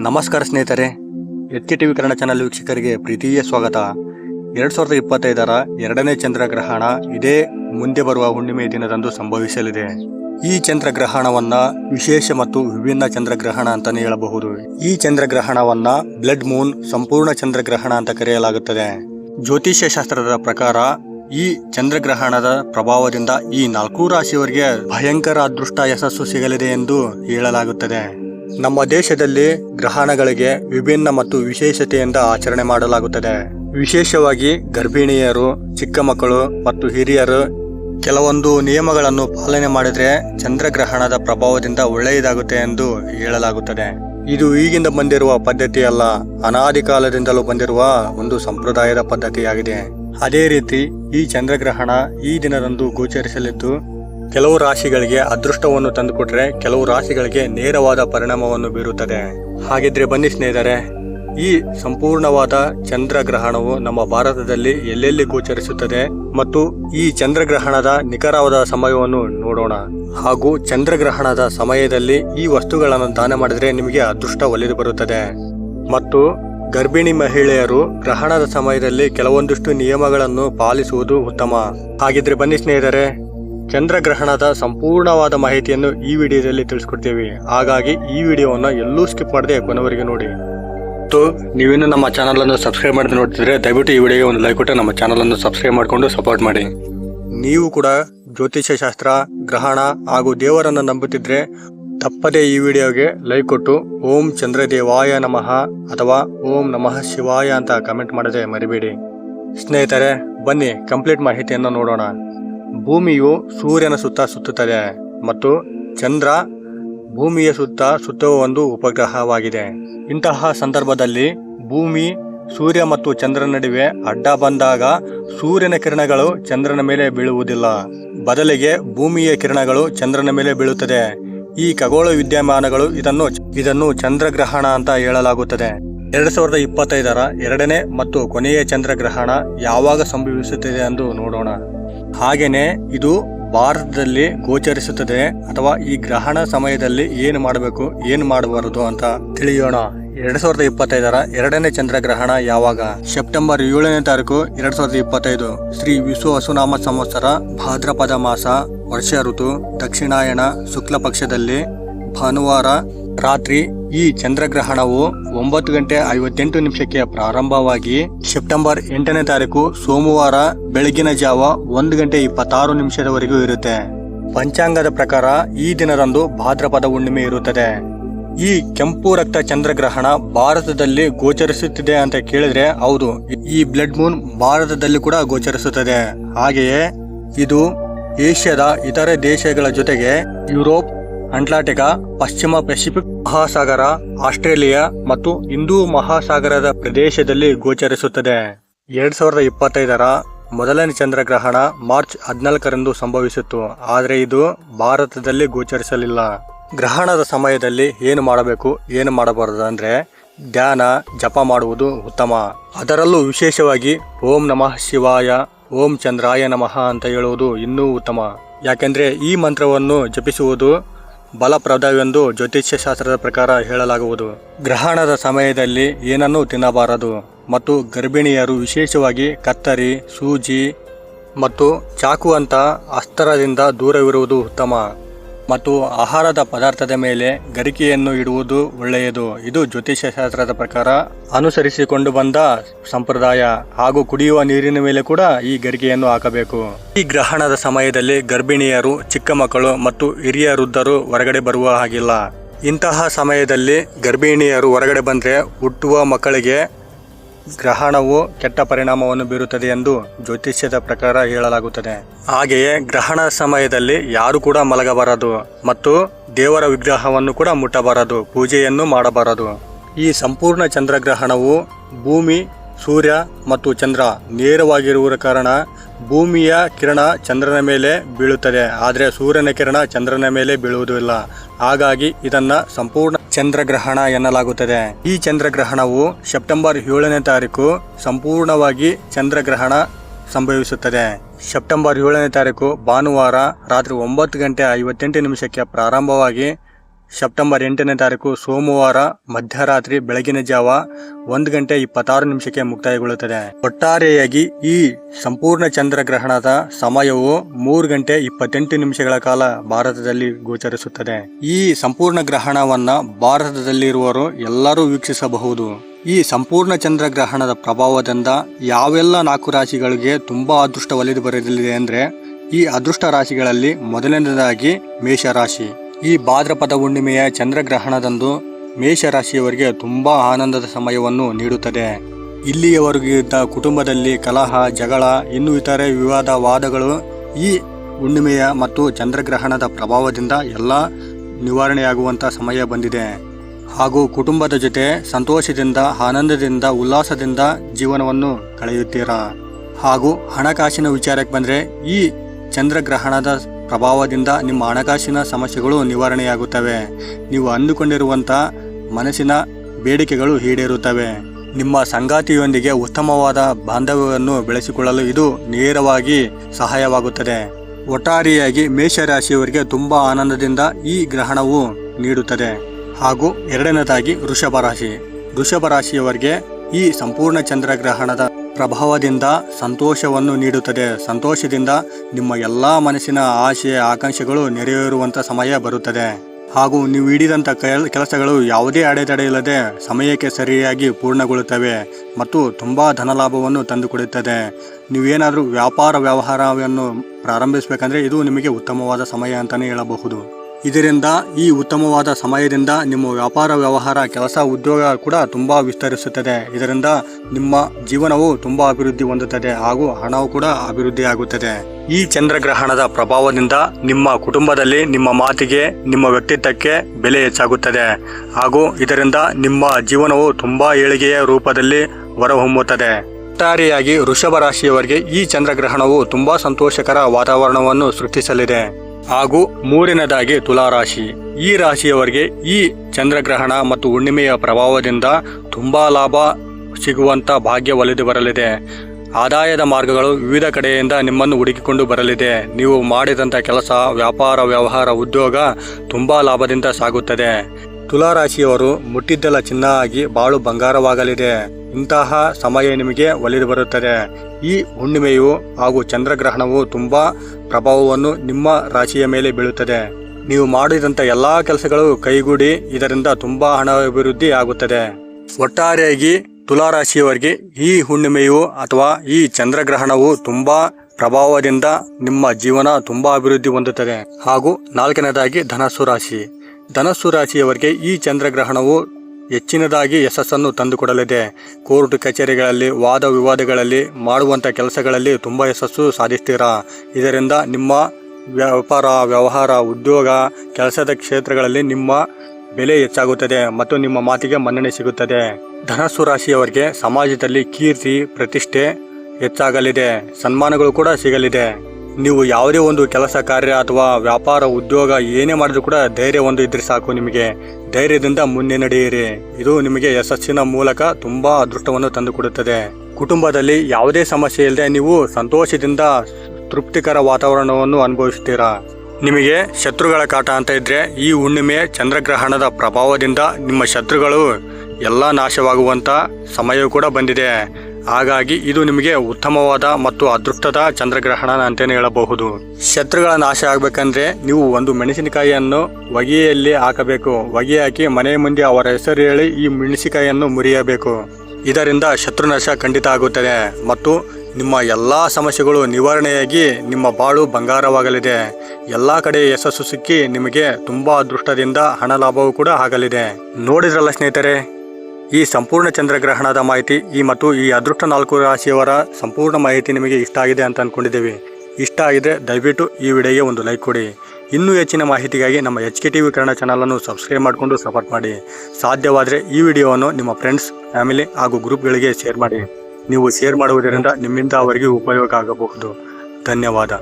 ನಮಸ್ಕಾರ ಸ್ನೇಹಿತರೆ. ಎತ್ತಿ ಟಿವಿ ಕನ್ನಡ ಚಾನಲ್ ವೀಕ್ಷಕರಿಗೆ ಪ್ರೀತಿಯ ಸ್ವಾಗತ. ಎರಡ್ ಸಾವಿರದ ಇಪ್ಪತ್ತೈದರ ಎರಡನೇ ಚಂದ್ರಗ್ರಹಣ ಇದೇ ಮುಂದೆ ಬರುವ ಹುಣ್ಣಿಮೆ ದಿನದಂದು ಸಂಭವಿಸಲಿದೆ. ಈ ಚಂದ್ರಗ್ರಹಣವನ್ನ ವಿಶೇಷ ಮತ್ತು ವಿಭಿನ್ನ ಚಂದ್ರಗ್ರಹಣ ಅಂತಾನೆ ಹೇಳಬಹುದು. ಈ ಚಂದ್ರಗ್ರಹಣವನ್ನ ಬ್ಲಡ್ ಮೂನ್ ಸಂಪೂರ್ಣ ಚಂದ್ರಗ್ರಹಣ ಅಂತ ಕರೆಯಲಾಗುತ್ತದೆ. ಜ್ಯೋತಿಷ್ಯ ಶಾಸ್ತ್ರದ ಪ್ರಕಾರ ಈ ಚಂದ್ರಗ್ರಹಣದ ಪ್ರಭಾವದಿಂದ ಈ ನಾಲ್ಕು ರಾಶಿಯವರಿಗೆ ಭಯಂಕರ ಅದೃಷ್ಟ ಯಶಸ್ಸು ಸಿಗಲಿದೆ ಎಂದು ಹೇಳಲಾಗುತ್ತದೆ. ನಮ್ಮ ದೇಶದಲ್ಲಿ ಗ್ರಹಣಗಳಿಗೆ ವಿಭಿನ್ನ ಮತ್ತು ವಿಶೇಷತೆಯಿಂದ ಆಚರಣೆ ಮಾಡಲಾಗುತ್ತದೆ. ವಿಶೇಷವಾಗಿ ಗರ್ಭಿಣಿಯರು ಚಿಕ್ಕ ಮಕ್ಕಳು ಮತ್ತು ಹಿರಿಯರು ಕೆಲವೊಂದು ನಿಯಮಗಳನ್ನು ಪಾಲನೆ ಮಾಡಿದರೆ ಚಂದ್ರಗ್ರಹಣದ ಪ್ರಭಾವದಿಂದ ಒಳ್ಳೆಯದಾಗುತ್ತೆ ಎಂದು ಹೇಳಲಾಗುತ್ತದೆ. ಇದು ಈಗಿಂದ ಬಂದಿರುವ ಪದ್ಧತಿ ಅಲ್ಲ ಅನಾದಿ ಕಾಲದಿಂದಲೂ ಬಂದಿರುವ ಒಂದು ಸಂಪ್ರದಾಯದ ಪದ್ಧತಿಯಾಗಿದೆ. ಅದೇ ರೀತಿ ಈ ಚಂದ್ರಗ್ರಹಣ ಈ ದಿನದಂದು ಗೋಚರಿಸಲಿದ್ದು ಕೆಲವು ರಾಶಿಗಳಿಗೆ ಅದೃಷ್ಟವನ್ನು ತಂದುಕೊಟ್ರೆ ಕೆಲವು ರಾಶಿಗಳಿಗೆ ನೇರವಾದ ಪರಿಣಾಮವನ್ನು ಬೀರುತ್ತದೆ. ಹಾಗಿದ್ರೆ ಬನ್ನಿ ಸ್ನೇಹಿತರೆ, ಈ ಸಂಪೂರ್ಣವಾದ ಚಂದ್ರಗ್ರಹಣವು ನಮ್ಮ ಭಾರತದಲ್ಲಿ ಎಲ್ಲೆಲ್ಲಿ ಗೋಚರಿಸುತ್ತದೆ ಮತ್ತು ಈ ಚಂದ್ರಗ್ರಹಣದ ನಿಖರವಾದ ಸಮಯವನ್ನು ನೋಡೋಣ. ಹಾಗೂ ಚಂದ್ರಗ್ರಹಣದ ಸಮಯದಲ್ಲಿ ಈ ವಸ್ತುಗಳನ್ನು ದಾನ ಮಾಡಿದ್ರೆ ನಿಮಗೆ ಅದೃಷ್ಟ ಒಲಿದು ಬರುತ್ತದೆ. ಮತ್ತು ಗರ್ಭಿಣಿ ಮಹಿಳೆಯರು ಗ್ರಹಣದ ಸಮಯದಲ್ಲಿ ಕೆಲವೊಂದಿಷ್ಟು ನಿಯಮಗಳನ್ನು ಪಾಲಿಸುವುದು ಉತ್ತಮ. ಹಾಗಿದ್ರೆ ಬನ್ನಿ ಸ್ನೇಹಿತರೆ ಚಂದ್ರಗ್ರಹಣದ ಸಂಪೂರ್ಣವಾದ ಮಾಹಿತಿಯನ್ನು ಈ ವಿಡಿಯೋದಲ್ಲಿ ತಿಳಿಸ್ಕೊಡ್ತೀವಿ. ಹಾಗಾಗಿ ಈ ವಿಡಿಯೋವನ್ನು ಎಲ್ಲೂ ಸ್ಕಿಪ್ ಮಾಡದೆ ಕೊನೆವರೆಗೆ ನೋಡಿ. ಮತ್ತು ನೀವಿನ್ನು ನಮ್ಮ ಚಾನಲನ್ನು ಸಬ್ಸ್ಕ್ರೈಬ್ ಮಾಡದೆ ನೋಡ್ತಿದ್ರೆ ದಯವಿಟ್ಟು ಈ ವಿಡಿಯೋಗೆ ಒಂದು ಲೈಕ್ ಕೊಟ್ಟು ನಮ್ಮ ಚಾನಲನ್ನು ಸಬ್ಸ್ಕ್ರೈಬ್ ಮಾಡಿಕೊಂಡು ಸಪೋರ್ಟ್ ಮಾಡಿ. ನೀವು ಕೂಡ ಜ್ಯೋತಿಷ್ಯ ಶಾಸ್ತ್ರ ಗ್ರಹಣ ಹಾಗೂ ದೇವರನ್ನು ನಂಬುತ್ತಿದ್ರೆ ತಪ್ಪದೇ ಈ ವಿಡಿಯೋಗೆ ಲೈಕ್ ಕೊಟ್ಟು ಓಂ ಚಂದ್ರದೇವಾಯ ನಮಃ ಅಥವಾ ಓಂ ನಮಃ ಶಿವಾಯ ಅಂತ ಕಮೆಂಟ್ ಮಾಡದೆ ಮರಿಬೇಡಿ. ಸ್ನೇಹಿತರೆ ಬನ್ನಿ ಕಂಪ್ಲೀಟ್ ಮಾಹಿತಿಯನ್ನು ನೋಡೋಣ. ಭೂಮಿಯು ಸೂರ್ಯನ ಸುತ್ತ ಸುತ್ತುತ್ತದೆ ಮತ್ತು ಚಂದ್ರ ಭೂಮಿಯ ಸುತ್ತ ಸುತ್ತುವ ಒಂದು ಉಪಗ್ರಹವಾಗಿದೆ. ಇಂತಹ ಸಂದರ್ಭದಲ್ಲಿ ಭೂಮಿ, ಸೂರ್ಯ ಮತ್ತು ಚಂದ್ರನ ನಡುವೆ ಅಡ್ಡ ಬಂದಾಗ ಸೂರ್ಯನ ಕಿರಣಗಳು ಚಂದ್ರನ ಮೇಲೆ ಬೀಳುವುದಿಲ್ಲ. ಬದಲಿಗೆ ಭೂಮಿಯ ಕಿರಣಗಳು ಚಂದ್ರನ ಮೇಲೆ ಬೀಳುತ್ತದೆ. ಈ ಖಗೋಳ ವಿದ್ಯಮಾನಗಳು ಇದನ್ನು ಇದನ್ನು ಚಂದ್ರಗ್ರಹಣ ಅಂತ ಹೇಳಲಾಗುತ್ತದೆ. ಎರಡ್ ಸಾವಿರದ ಇಪ್ಪತ್ತೈದರ ಎರಡನೇ ಮತ್ತು ಕೊನೆಯ ಚಂದ್ರಗ್ರಹಣ ಯಾವಾಗ ಸಂಭವಿಸುತ್ತದೆ ಎಂದು ನೋಡೋಣ. ಹಾಗೇನೆ ಇದು ಭಾರತದಲ್ಲಿ ಗೋಚರಿಸುತ್ತದೆ ಅಥವಾ ಈ ಗ್ರಹಣ ಸಮಯದಲ್ಲಿ ಏನು ಮಾಡಬೇಕು, ಏನು ಮಾಡಬಾರದು ಅಂತ ತಿಳಿಯೋಣ. ಎರಡ್ ಸಾವಿರದ ಇಪ್ಪತ್ತೈದರ ಎರಡನೇ ಚಂದ್ರಗ್ರಹಣ ಯಾವಾಗ? ಸೆಪ್ಟೆಂಬರ್ ಏಳನೇ ತಾರೀಕು ಎರಡ್ ಸಾವಿರದ ಇಪ್ಪತ್ತೈದು. ಶ್ರೀ ವಿಶ್ವ ಹಸುನಾಮ ಸಂವತ್ಸರ, ಭಾದ್ರಪದ ಮಾಸ, ವರ್ಷ ಋತು, ದಕ್ಷಿಣಾಯಣ, ಶುಕ್ಲ ಪಕ್ಷದಲ್ಲಿ ಭಾನುವಾರ ರಾತ್ರಿ ಈ ಚಂದ್ರಗ್ರಹಣವು ಒಂಬತ್ತು ಗಂಟೆ ಐವತ್ತೆಂಟು ನಿಮಿಷಕ್ಕೆ ಪ್ರಾರಂಭವಾಗಿ ಸೆಪ್ಟೆಂಬರ್ ಎಂಟನೇ ತಾರೀಕು ಸೋಮವಾರ ಬೆಳಗಿನ ಜಾವ ಒಂದು ಗಂಟೆ ಇಪ್ಪತ್ತಾರು ನಿಮಿಷದವರೆಗೂ ಇರುತ್ತೆ. ಪಂಚಾಂಗದ ಪ್ರಕಾರ ಈ ದಿನದಂದು ಭಾದ್ರಪದ ಹುಣ್ಣಿಮೆ ಇರುತ್ತದೆ. ಈ ಕೆಂಪು ರಕ್ತ ಚಂದ್ರಗ್ರಹಣ ಭಾರತದಲ್ಲಿ ಗೋಚರಿಸುತ್ತಿದೆ ಅಂತ ಕೇಳಿದ್ರೆ ಹೌದು, ಈ ಬ್ಲಡ್ ಮೂನ್ ಭಾರತದಲ್ಲಿ ಕೂಡ ಗೋಚರಿಸುತ್ತದೆ. ಹಾಗೆಯೇ ಇದು ಏಷ್ಯಾದ ಇತರೆ ದೇಶಗಳ ಜೊತೆಗೆ ಯುರೋಪ್, ಅಂಟ್ಲಾಂಟಿಕಾ, ಪಶ್ಚಿಮ ಪೆಸಿಫಿಕ್ ಮಹಾಸಾಗರ, ಆಸ್ಟ್ರೇಲಿಯಾ ಮತ್ತು ಹಿಂದೂ ಮಹಾಸಾಗರದ ಪ್ರದೇಶದಲ್ಲಿ ಗೋಚರಿಸುತ್ತದೆ. ಎರಡ್ ಸಾವಿರದ ಇಪ್ಪತ್ತೈದರ ಮೊದಲನೇ ಚಂದ್ರಗ್ರಹಣ ಮಾರ್ಚ್ ಹದಿನಾಲ್ಕರಂದು ಸಂಭವಿಸಿತ್ತು. ಆದರೆ ಇದು ಭಾರತದಲ್ಲಿ ಗೋಚರಿಸಲಿಲ್ಲ. ಗ್ರಹಣದ ಸಮಯದಲ್ಲಿ ಏನು ಮಾಡಬೇಕು, ಏನು ಮಾಡಬಾರದು ಅಂದರೆ ಧ್ಯಾನ, ಜಪ ಮಾಡುವುದು ಉತ್ತಮ. ಅದರಲ್ಲೂ ವಿಶೇಷವಾಗಿ ಓಂ ನಮಃ ಶಿವಾಯ, ಓಂ ಚಂದ್ರಾಯ ನಮಃ ಅಂತ ಹೇಳುವುದು ಇನ್ನೂ ಉತ್ತಮ. ಯಾಕೆಂದರೆ ಈ ಮಂತ್ರವನ್ನು ಜಪಿಸುವುದು ಬಲಪ್ರದವೆಂದು ಜ್ಯೋತಿಷ್ಯ ಶಾಸ್ತ್ರದ ಪ್ರಕಾರ ಹೇಳಲಾಗುವುದು. ಗ್ರಹಣದ ಸಮಯದಲ್ಲಿ ಏನನ್ನೂ ತಿನ್ನಬಾರದು ಮತ್ತು ಗರ್ಭಿಣಿಯರು ವಿಶೇಷವಾಗಿ ಕತ್ತರಿ, ಸೂಜಿ ಮತ್ತು ಚಾಕು ಅಸ್ತ್ರದಿಂದ ದೂರವಿರುವುದು ಉತ್ತಮ. ಮತ್ತು ಆಹಾರದ ಪದಾರ್ಥದ ಮೇಲೆ ಗರಿಕೆಯನ್ನು ಇಡುವುದು ಒಳ್ಳೆಯದು. ಇದು ಜ್ಯೋತಿಷ್ಯ ಶಾಸ್ತ್ರದ ಪ್ರಕಾರ ಅನುಸರಿಸಿಕೊಂಡು ಬಂದ ಸಂಪ್ರದಾಯ ಹಾಗೂ ಕುಡಿಯುವ ನೀರಿನ ಮೇಲೆ ಕೂಡ ಈ ಗರಿಕೆಯನ್ನು ಹಾಕಬೇಕು. ಈ ಗ್ರಹಣದ ಸಮಯದಲ್ಲಿ ಗರ್ಭಿಣಿಯರು, ಚಿಕ್ಕ ಮಕ್ಕಳು ಮತ್ತು ಹಿರಿಯ ವೃದ್ಧರು ಹೊರಗಡೆ ಬರುವ ಹಾಗಿಲ್ಲ. ಇಂತಹ ಸಮಯದಲ್ಲಿ ಗರ್ಭಿಣಿಯರು ಹೊರಗಡೆ ಬಂದರೆ ಹುಟ್ಟುವ ಮಕ್ಕಳಿಗೆ ಗ್ರಹಣವು ಕೆಟ್ಟ ಪರಿಣಾಮವನ್ನು ಬೀರುತ್ತದೆ ಎಂದು ಜ್ಯೋತಿಷ್ಯದ ಪ್ರಕಾರ ಹೇಳಲಾಗುತ್ತದೆ. ಹಾಗೆಯೇ ಗ್ರಹಣ ಸಮಯದಲ್ಲಿ ಯಾರು ಕೂಡ ಮಲಗಬಾರದು ಮತ್ತು ದೇವರ ವಿಗ್ರಹವನ್ನು ಕೂಡ ಮುಟ್ಟಬಾರದು, ಪೂಜೆಯನ್ನು ಮಾಡಬಾರದು. ಈ ಸಂಪೂರ್ಣ ಚಂದ್ರಗ್ರಹಣವು ಭೂಮಿ ಸೂರ್ಯ ಮತ್ತು ಚಂದ್ರ ನೇರವಾಗಿರುವ ಕಾರಣ ಭೂಮಿಯ ಕಿರಣ ಚಂದ್ರನ ಮೇಲೆ ಬೀಳುತ್ತದೆ. ಆದರೆ ಸೂರ್ಯನ ಕಿರಣ ಚಂದ್ರನ ಮೇಲೆ ಬೀಳುವುದಿಲ್ಲ. ಹಾಗಾಗಿ ಇದನ್ನು ಸಂಪೂರ್ಣ ಚಂದ್ರಗ್ರಹಣ ಎನ್ನಲಾಗುತ್ತದೆ. ಈ ಚಂದ್ರಗ್ರಹಣವು ಸೆಪ್ಟೆಂಬರ್ ಏಳನೇ ತಾರೀಕು ಸಂಪೂರ್ಣವಾಗಿ ಚಂದ್ರಗ್ರಹಣ ಸಂಭವಿಸುತ್ತದೆ. ಸೆಪ್ಟೆಂಬರ್ ಏಳನೇ ತಾರೀಕು ಭಾನುವಾರ ರಾತ್ರಿ ಒಂಬತ್ತು ಗಂಟೆ ಐವತ್ತೆಂಟು ನಿಮಿಷಕ್ಕೆ ಪ್ರಾರಂಭವಾಗಿ ಸೆಪ್ಟೆಂಬರ್ ಎಂಟನೇ ತಾರೀಕು ಸೋಮವಾರ ಮಧ್ಯರಾತ್ರಿ ಬೆಳಗಿನ ಜಾವ ಒಂದು ಗಂಟೆ ಇಪ್ಪತ್ತಾರು ನಿಮಿಷಕ್ಕೆ ಮುಕ್ತಾಯಗೊಳ್ಳುತ್ತದೆ. ಒಟ್ಟಾರೆಯಾಗಿ ಈ ಸಂಪೂರ್ಣ ಚಂದ್ರಗ್ರಹಣದ ಸಮಯವು ಮೂರು ಗಂಟೆ ಇಪ್ಪತ್ತೆಂಟು ನಿಮಿಷಗಳ ಕಾಲ ಭಾರತದಲ್ಲಿ ಗೋಚರಿಸುತ್ತದೆ. ಈ ಸಂಪೂರ್ಣ ಗ್ರಹಣವನ್ನ ಭಾರತದಲ್ಲಿರುವವರು ಎಲ್ಲರೂ ವೀಕ್ಷಿಸಬಹುದು. ಈ ಸಂಪೂರ್ಣ ಚಂದ್ರಗ್ರಹಣದ ಪ್ರಭಾವದಿಂದ ಯಾವೆಲ್ಲ ನಾಲ್ಕು ರಾಶಿಗಳಿಗೆ ತುಂಬಾ ಅದೃಷ್ಟ ಒಲಿದು ಬರಲಿದೆ ಅಂದ್ರೆ ಈ ಅದೃಷ್ಟ ರಾಶಿಗಳಲ್ಲಿ ಮೊದಲನೇದಾಗಿ ಮೇಷರಾಶಿ. ಈ ಭಾದ್ರಪದ ಹುಣ್ಣಿಮೆಯ ಚಂದ್ರಗ್ರಹಣದಂದು ಮೇಷರಾಶಿಯವರಿಗೆ ತುಂಬಾ ಆನಂದದ ಸಮಯವನ್ನು ನೀಡುತ್ತದೆ. ಇಲ್ಲಿಯವರೆಗೂ ಇದ್ದ ಕುಟುಂಬದಲ್ಲಿ ಕಲಹ, ಜಗಳ, ಇನ್ನು ಇತರೆ ವಿವಾದ ವಾದಗಳು ಈ ಹುಣ್ಣಿಮೆಯ ಮತ್ತು ಚಂದ್ರಗ್ರಹಣದ ಪ್ರಭಾವದಿಂದ ಎಲ್ಲ ನಿವಾರಣೆಯಾಗುವಂಥ ಸಮಯ ಬಂದಿದೆ. ಹಾಗೂ ಕುಟುಂಬದ ಜೊತೆ ಸಂತೋಷದಿಂದ, ಆನಂದದಿಂದ, ಉಲ್ಲಾಸದಿಂದ ಜೀವನವನ್ನು ಕಳೆಯುತ್ತೀರಾ? ಹಾಗೂ ಹಣಕಾಸಿನ ವಿಚಾರಕ್ಕೆ ಬಂದರೆ ಈ ಚಂದ್ರಗ್ರಹಣದ ಪ್ರಭಾವದಿಂದ ನಿಮ್ಮ ಹಣಕಾಸಿನ ಸಮಸ್ಯೆಗಳು ನಿವಾರಣೆಯಾಗುತ್ತವೆ. ನೀವು ಅಂದುಕೊಂಡಿರುವಂಥ ಮನಸ್ಸಿನ ಬೇಡಿಕೆಗಳು ಈಡೇರುತ್ತವೆ. ನಿಮ್ಮ ಸಂಗಾತಿಯೊಂದಿಗೆ ಉತ್ತಮವಾದ ಬಾಂಧವ್ಯವನ್ನು ಬೆಳೆಸಿಕೊಳ್ಳಲು ಇದು ನೇರವಾಗಿ ಸಹಾಯವಾಗುತ್ತದೆ. ಒಟ್ಟಾರೆಯಾಗಿ ಮೇಷರಾಶಿಯವರಿಗೆ ತುಂಬ ಆನಂದದಿಂದ ಈ ಗ್ರಹಣವು ನೀಡುತ್ತದೆ. ಹಾಗೂ ಎರಡನೇದಾಗಿ ವೃಷಭ ರಾಶಿ. ವೃಷಭ ರಾಶಿಯವರಿಗೆ ಈ ಸಂಪೂರ್ಣ ಚಂದ್ರಗ್ರಹಣದ ಪ್ರಭಾವದಿಂದ ಸಂತೋಷವನ್ನು ನೀಡುತ್ತದೆ. ಸಂತೋಷದಿಂದ ನಿಮ್ಮ ಎಲ್ಲ ಮನಸ್ಸಿನ ಆಶೆ, ಆಕಾಂಕ್ಷೆಗಳು ನೆರವೇರುವಂಥ ಸಮಯ ಬರುತ್ತದೆ. ಹಾಗೂ ನೀವು ಹಿಡಿದಂಥ ಕೆಲ- ಕೆಲಸಗಳು ಯಾವುದೇ ಅಡೆತಡೆ ಇಲ್ಲದೆ ಸಮಯಕ್ಕೆ ಸರಿಯಾಗಿ ಪೂರ್ಣಗೊಳ್ಳುತ್ತವೆ ಮತ್ತು ತುಂಬ ಧನಲಾಭವನ್ನು ತಂದುಕೊಡುತ್ತದೆ. ನೀವೇನಾದರೂ ವ್ಯಾಪಾರ ವ್ಯವಹಾರವನ್ನು ಪ್ರಾರಂಭಿಸಬೇಕಂದ್ರೆ ಇದು ನಿಮಗೆ ಉತ್ತಮವಾದ ಸಮಯ ಅಂತಲೇ ಹೇಳಬಹುದು. ಇದರಿಂದ ಈ ಉತ್ತಮವಾದ ಸಮಯದಿಂದ ನಿಮ್ಮ ವ್ಯಾಪಾರ ವ್ಯವಹಾರ ಕೆಲಸ ಉದ್ಯೋಗ ಕೂಡ ತುಂಬ ವಿಸ್ತರಿಸುತ್ತದೆ. ಇದರಿಂದ ನಿಮ್ಮ ಜೀವನವು ತುಂಬ ಅಭಿವೃದ್ಧಿ ಹೊಂದುತ್ತದೆ ಹಾಗೂ ಹಣವು ಕೂಡ ಅಭಿವೃದ್ಧಿಯಾಗುತ್ತದೆ ಈ ಚಂದ್ರಗ್ರಹಣದ ಪ್ರಭಾವದಿಂದ ನಿಮ್ಮ ಕುಟುಂಬದಲ್ಲಿ ನಿಮ್ಮ ಮಾತಿಗೆ, ನಿಮ್ಮ ವ್ಯಕ್ತಿತ್ವಕ್ಕೆ ಬೆಲೆ ಹೆಚ್ಚಾಗುತ್ತದೆ ಹಾಗೂ ಇದರಿಂದ ನಿಮ್ಮ ಜೀವನವು ತುಂಬ ಏಳಿಗೆಯ ರೂಪದಲ್ಲಿ ಹೊರಹೊಮ್ಮುತ್ತದೆ. ಒಟ್ಟಾರೆಯಾಗಿ ವೃಷಭ ರಾಶಿಯವರಿಗೆ ಈ ಚಂದ್ರಗ್ರಹಣವು ತುಂಬಾ ಸಂತೋಷಕರ ವಾತಾವರಣವನ್ನು ಸೃಷ್ಟಿಸಲಿದೆ. ಹಾಗೂ ಮೂರನೇದಾಗಿ ತುಲಾರಾಶಿ. ಈ ರಾಶಿಯವರಿಗೆ ಈ ಚಂದ್ರಗ್ರಹಣ ಮತ್ತು ಹುಣ್ಣಿಮೆಯ ಪ್ರಭಾವದಿಂದ ತುಂಬಾ ಲಾಭ ಸಿಗುವಂತ ಭಾಗ್ಯ ಒಲಿದು ಬರಲಿದೆ. ಆದಾಯದ ಮಾರ್ಗಗಳು ವಿವಿಧ ಕಡೆಯಿಂದ ನಿಮ್ಮನ್ನು ಹುಡುಕಿಕೊಂಡು ಬರಲಿದೆ. ನೀವು ಮಾಡಿದಂಥ ಕೆಲಸ, ವ್ಯಾಪಾರ, ವ್ಯವಹಾರ, ಉದ್ಯೋಗ ತುಂಬಾ ಲಾಭದಿಂದ ಸಾಗುತ್ತದೆ. ತುಲಾರಾಶಿಯವರು ಮುಟ್ಟಿದ್ದೆಲ್ಲ ಚಿನ್ನ ಆಗಿ ಬಾಳು ಬಂಗಾರವಾಗಲಿದೆ. ಇಂತಹ ಸಮಯ ನಿಮಗೆ ಒಲಿದು ಬರುತ್ತದೆ. ಈ ಹುಣ್ಣಿಮೆಯು ಹಾಗೂ ಚಂದ್ರಗ್ರಹಣವು ತುಂಬಾ ಪ್ರಭಾವವನ್ನು ನಿಮ್ಮ ರಾಶಿಯ ಮೇಲೆ ಬೀಳುತ್ತದೆ. ನೀವು ಮಾಡಿದಂಥ ಎಲ್ಲಾ ಕೆಲಸಗಳು ಕೈಗೂಡಿ ಇದರಿಂದ ತುಂಬಾ ಹಣ ಅಭಿವೃದ್ಧಿ ಆಗುತ್ತದೆ. ಒಟ್ಟಾರೆಯಾಗಿ ತುಲಾರಾಶಿಯವರಿಗೆ ಈ ಹುಣ್ಣಿಮೆಯು ಅಥವಾ ಈ ಚಂದ್ರಗ್ರಹಣವು ತುಂಬಾ ಪ್ರಭಾವದಿಂದ ನಿಮ್ಮ ಜೀವನ ತುಂಬಾ ಅಭಿವೃದ್ಧಿ ಹೊಂದುತ್ತದೆ. ಹಾಗೂ ನಾಲ್ಕನೇದಾಗಿ ಧನಸ್ಸು ರಾಶಿ. ಧನಸ್ಸು ರಾಶಿಯವರಿಗೆ ಈ ಚಂದ್ರಗ್ರಹಣವು ಹೆಚ್ಚಿನದಾಗಿ ಯಶಸ್ಸನ್ನು ತಂದುಕೊಡಲಿದೆ. ಕೋರ್ಟ್ ಕಚೇರಿಗಳಲ್ಲಿ, ವಾದ ವಿವಾದಗಳಲ್ಲಿ ಮಾಡುವಂಥ ಕೆಲಸಗಳಲ್ಲಿ ತುಂಬ ಯಶಸ್ಸು ಸಾಧಿಸ್ತೀರಾ? ಇದರಿಂದ ನಿಮ್ಮ ವ್ಯಾಪಾರ, ವ್ಯವಹಾರ, ಉದ್ಯೋಗ, ಕೆಲಸದ ಕ್ಷೇತ್ರಗಳಲ್ಲಿ ನಿಮ್ಮ ಬೆಲೆ ಹೆಚ್ಚಾಗುತ್ತದೆ ಮತ್ತು ನಿಮ್ಮ ಮಾತಿಗೆ ಮನ್ನಣೆ ಸಿಗುತ್ತದೆ. ಧನಸ್ಸು ರಾಶಿಯವರಿಗೆ ಸಮಾಜದಲ್ಲಿ ಕೀರ್ತಿ, ಪ್ರತಿಷ್ಠೆ ಹೆಚ್ಚಾಗಲಿದೆ. ಸನ್ಮಾನಗಳು ಕೂಡ ಸಿಗಲಿದೆ. ನೀವು ಯಾವುದೇ ಒಂದು ಕೆಲಸ, ಕಾರ್ಯ ಅಥವಾ ವ್ಯಾಪಾರ, ಉದ್ಯೋಗ ಏನೇ ಮಾಡಿದ್ರು ಕೂಡ ಧೈರ್ಯ ಒಂದು ಇದ್ರೆ ಸಾಕು ನಿಮಗೆ. ಧೈರ್ಯದಿಂದ ಮುಂದೆ ನಡೆಯಿರಿ. ಇದು ನಿಮಗೆ ಯಶಸ್ಸಿನ ಮೂಲಕ ತುಂಬಾ ಅದೃಷ್ಟವನ್ನು ತಂದುಕೊಡುತ್ತದೆ. ಕುಟುಂಬದಲ್ಲಿ ಯಾವುದೇ ಸಮಸ್ಯೆ ಇಲ್ಲದೆ ನೀವು ಸಂತೋಷದಿಂದ ತೃಪ್ತಿಕರ ವಾತಾವರಣವನ್ನು ಅನುಭವಿಸುತ್ತೀರಾ? ನಿಮಗೆ ಶತ್ರುಗಳ ಕಾಟ ಅಂತ ಇದ್ರೆ ಈ ಹುಣ್ಣಿಮೆ ಚಂದ್ರಗ್ರಹಣದ ಪ್ರಭಾವದಿಂದ ನಿಮ್ಮ ಶತ್ರುಗಳು ಎಲ್ಲ ನಾಶವಾಗುವಂತ ಸಮಯವೂ ಕೂಡ ಬಂದಿದೆ. ಹಾಗಾಗಿ ಇದು ನಿಮಗೆ ಉತ್ತಮವಾದ ಮತ್ತು ಅದೃಷ್ಟದ ಚಂದ್ರಗ್ರಹಣ ಅಂತಲೇ ಹೇಳಬಹುದು. ಶತ್ರುಗಳ ನಾಶ ಆಗಬೇಕಂದ್ರೆ ನೀವು ಒಂದು ಮೆಣಸಿನಕಾಯಿಯನ್ನು ಹೊಗೆಯಲ್ಲಿ ಹಾಕಬೇಕು. ಹೊಗೆ ಹಾಕಿ ಮನೆ ಮುಂದೆ ಅವರ ಹೆಸರು ಹೇಳಿ ಈ ಮೆಣಸಿನಕಾಯಿಯನ್ನು ಮುರಿಯಬೇಕು. ಇದರಿಂದ ಶತ್ರುನಾಶ ಖಂಡಿತ ಆಗುತ್ತದೆ ಮತ್ತು ನಿಮ್ಮ ಎಲ್ಲ ಸಮಸ್ಯೆಗಳು ನಿವಾರಣೆಯಾಗಿ ನಿಮ್ಮ ಬಾಳು ಬಂಗಾರವಾಗಲಿದೆ. ಎಲ್ಲ ಕಡೆ ಯಶಸ್ಸು ಸಿಕ್ಕಿ ನಿಮಗೆ ತುಂಬಾ ಅದೃಷ್ಟದಿಂದ ಹಣ ಲಾಭವೂ ಕೂಡ ಆಗಲಿದೆ. ನೋಡಿದ್ರಲ್ಲ ಸ್ನೇಹಿತರೆ? ಈ ಸಂಪೂರ್ಣ ಚಂದ್ರಗ್ರಹಣದ ಮಾಹಿತಿ ಈ ಮತ್ತು ಈ ಅದೃಷ್ಟ ನಾಲ್ಕು ರಾಶಿಯವರ ಸಂಪೂರ್ಣ ಮಾಹಿತಿ ನಿಮಗೆ ಇಷ್ಟ ಆಗಿದೆ ಅಂತ ಅಂದ್ಕೊಂಡಿದ್ದೇವೆ ಇಷ್ಟ ಆಗಿದೆ, ದಯವಿಟ್ಟು ಈ ವಿಡಿಯೋಗೆ ಒಂದು ಲೈಕ್ ಕೊಡಿ. ಇನ್ನೂ ಹೆಚ್ಚಿನ ಮಾಹಿತಿಗಾಗಿ ನಮ್ಮ H K T V Kannada ಚಾನಲನ್ನು ಸಬ್ಸ್ಕ್ರೈಬ್ ಮಾಡಿಕೊಂಡು ಸಪೋರ್ಟ್ ಮಾಡಿ. ಸಾಧ್ಯವಾದರೆ ಈ ವಿಡಿಯೋವನ್ನು ನಿಮ್ಮ ಫ್ರೆಂಡ್ಸ್ ಫ್ಯಾಮಿಲಿ ಹಾಗೂ ಗ್ರೂಪ್ಗಳಿಗೆ ಶೇರ್ ಮಾಡಿ. ನೀವು ಶೇರ್ ಮಾಡುವುದರಿಂದ ನಿಮ್ಮಿಂದ ಅವರಿಗೆ ಉಪಯೋಗ ಆಗಬಹುದು. ಧನ್ಯವಾದ.